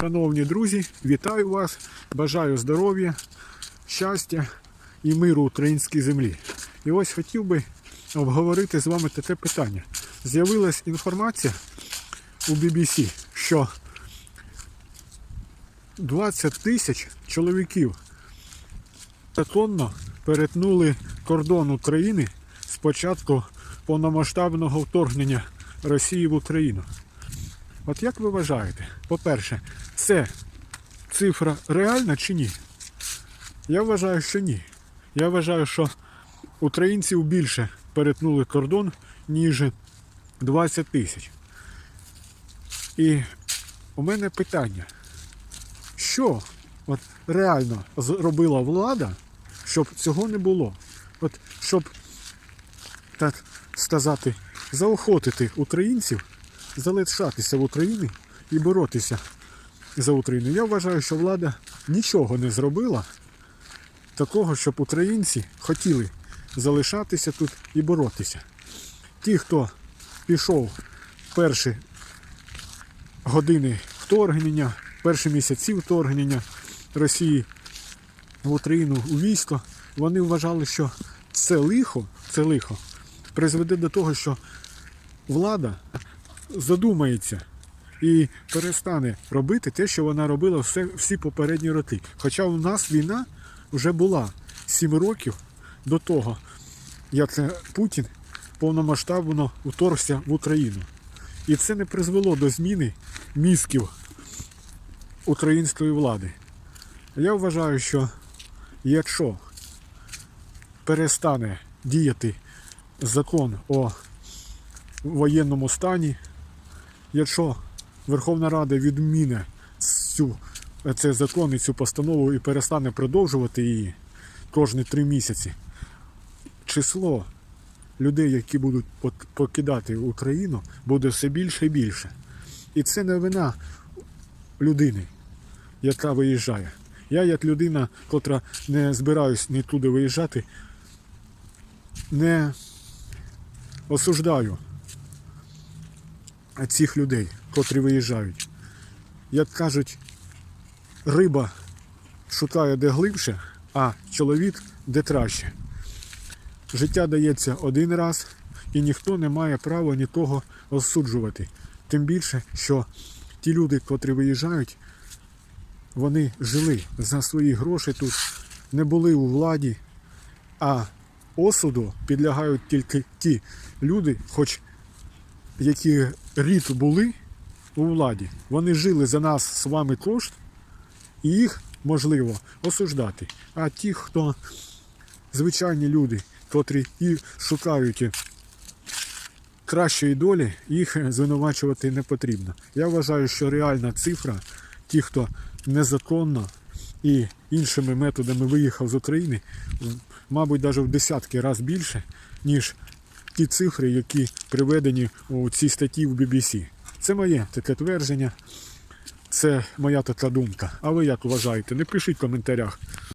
Шановні друзі, вітаю вас! Бажаю здоров'я, щастя і миру українській землі. І ось хотів би обговорити з вами таке питання. З'явилась інформація у BBC, що 20 тисяч чоловіків законно перетнули кордон України з початку повномасштабного вторгнення Росії в Україну. От як ви вважаєте, по-перше, це цифра реальна чи ні? Я вважаю, що ні. Я вважаю, що українців більше перетнули кордон, ніж 20 тисяч. І у мене питання, що от реально зробила влада, щоб цього не було? От щоб, так сказати, заохотити українців залишатися в Україні і боротися за Україну. Я вважаю, що влада нічого не зробила такого, щоб українці хотіли залишатися тут і боротися. Ті, хто пішов перші години вторгнення, перші місяці вторгнення Росії в Україну у військо, вони вважали, що це лихо, це лихо призведе до того, що влада задумається і перестане робити те, що вона робила все, всі попередні роки. Хоча у нас війна вже була 7 років до того, як Путін повномасштабно уторгся в Україну. І це не призвело до зміни мізків української влади. Я вважаю, що якщо перестане діяти закон о воєнному стані, якщо Верховна Рада відміне цю, цей закон і цю постанову і перестане продовжувати її кожні три місяці, число людей, які будуть покидати Україну, буде все більше і більше. І це не вина людини, яка виїжджає. Я, як людина, котра не збираюсь нікуди виїжджати, не осуждаю цих людей, котрі виїжджають. Як кажуть, риба шукає де глибше, а чоловік де краще. Життя дається один раз, і ніхто не має права нікого осуджувати. Тим більше, що ті люди, котрі виїжджають, вони жили за свої гроші тут, не були у владі, а осуду підлягають тільки ті люди, хоч які рід були у владі, вони жили за нас з вами кошт, і їх можливо осуждати. А ті, хто звичайні люди, котрі і шукають кращої долі, їх звинувачувати не потрібно. Я вважаю, що реальна цифра, ті, хто незаконно і іншими методами виїхав з України, мабуть, навіть в десятки разів більше, ніж ті цифри, які приведені у цій статті в BBC. Це моє таке твердження, це моя така думка. А ви як вважаєте? Не пишіть в коментарях.